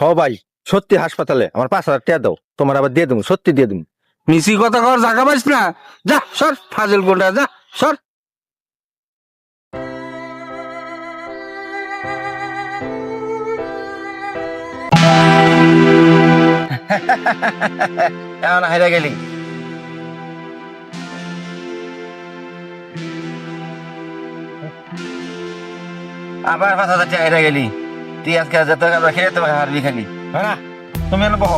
হ ভাই সত্যি হাসপাতালে আমার পাঁচ হাজার টাকা দাও তোমার আবার দিয়ে দেবো সত্যি দিয়ে দেবো। মিছি কথা কর জায়গা পাইস না। যা সর ফাজিল কোনটা যা সর। হাইরা গেলি। আবার পাঁচ হাজার টাকা হাইরা গেলি। তুই আজকে যত আমরা খেয়ে তোমাকে হারবি খালি হ্যাঁ না তুমি এনে বহ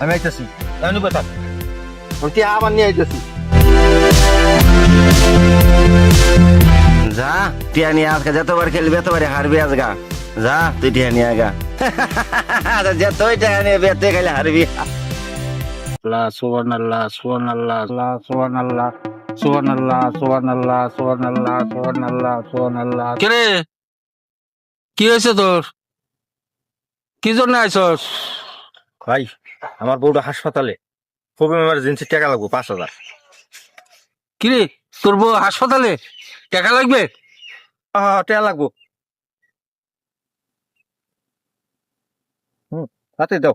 আমি আইতেছি এমনি কথা তুই আবার নিয়ে আইতেছি যা টিয়া নিয়ে আজকে যতবার খেলবি এতবারে হারবি আজগা যা তুই টিয়া নিয়ে আগা যতই টাকা নিয়ে বেতে খেলে হারবি আল্লাহ সুবান আল্লাহ সুবান আল্লাহ আল্লাহ সুবান আল্লাহ সুবান আল্লাহ সুবান আল্লাহ সুবান আল্লাহ সুবান আল্লাহ সুবান আল্লাহ কিরে কি হয়েছে তোর কি জন্য আইসস? ভাই আমার বউটা হাসপাতালে। খুব এমার্জেন্সি টাকা লাগবো পাঁচ হাজার। কিরে তোর বউ হাসপাতালে? টাকা লাগবে? আহ, টাকা লাগবো। হুম হাতে দাও।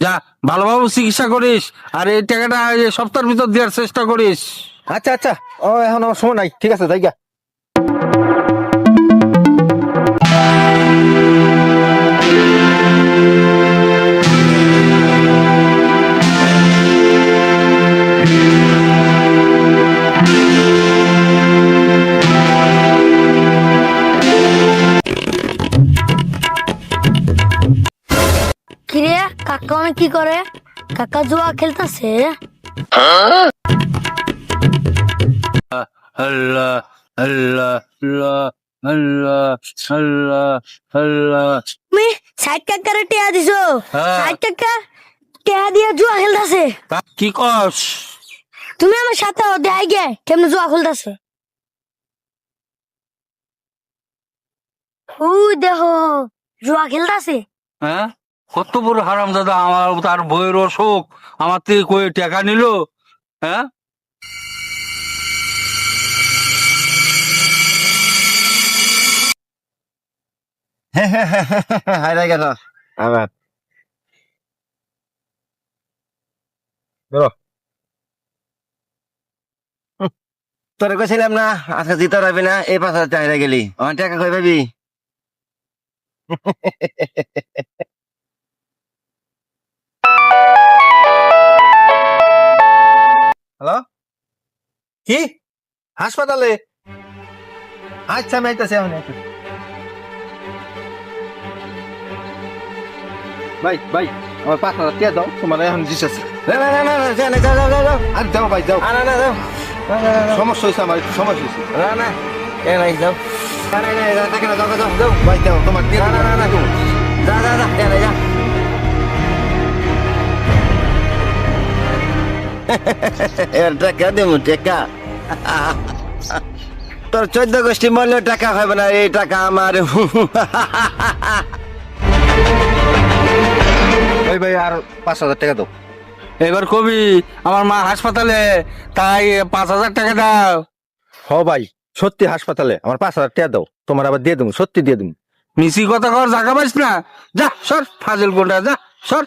যা ভালোভাবে চিকিৎসা করিস আর এই টাকাটা এই সপ্তাহের ভিতর দেওয়ার চেষ্টা করিস। আচ্ছা আচ্ছা। ও এখন আমার সময় নাই। ঠিক আছে জায়গা কাকা অনেক কি করে? কাকা জুয়া খেলতেছে। আল্লাহ আল্লাহ আল্লাহ আল্লাহ আল্লাহ আল্লাহ তুমি ষাট টাকার টেয়া দিছো। হ্যাঁ। ষাট টাকা টেয়া দিয়ে জুয়া খেলতেছে। কি কস? তুমি আমার সাথে গে কেমনে জুয়া খেলতেছে। ও দেখো জুয়া খেলতেছে। হ্যাঁ? কত বড় হারাম দাদা আমার তার বইয়ের অসুখ। আমার থেকে কই টাকা নিল? হ্যাঁ? হাইরা গেল। আবার। বেরো তোরে কইছিলাম না আজকে জিতে পারবি না এই হাজার হাইরা গেলি। আমার টাকা কই পাবি? হাসপাতালে আচ্ছা আমি আইতাছি এখন। ভাই ভাই আমার পাঁচ হাজার টাকা দাও তোমার এখন যাও আর যাও ভাই যাও না না যাও সমস্যা হয়েছে আমার একটু সমস্যা হয়েছে না না এ নাই যাও না না না যাও যাও যাও যাও ভাই যাও তোমার না না না যা যা যা এ নাই যা এর দেবো টাকা তোর চোদ্দ গোষ্ঠী মরলেও টাকা হবে না এই টাকা আমার। ওই ভাই আর পাঁচ হাজার টাকা দাও। এবার কবি আমার মা হাসপাতালে তাই পাঁচ হাজার টাকা দাও। হ ভাই সত্যি হাসপাতালে আমার পাঁচ হাজার টাকা দাও। তোমার আবার দিয়ে দেবো সত্যি দিয়ে দেবো মিছি কথা কর জায়গা পাইস না। যা সর ফাজিল কোনটা যা সর।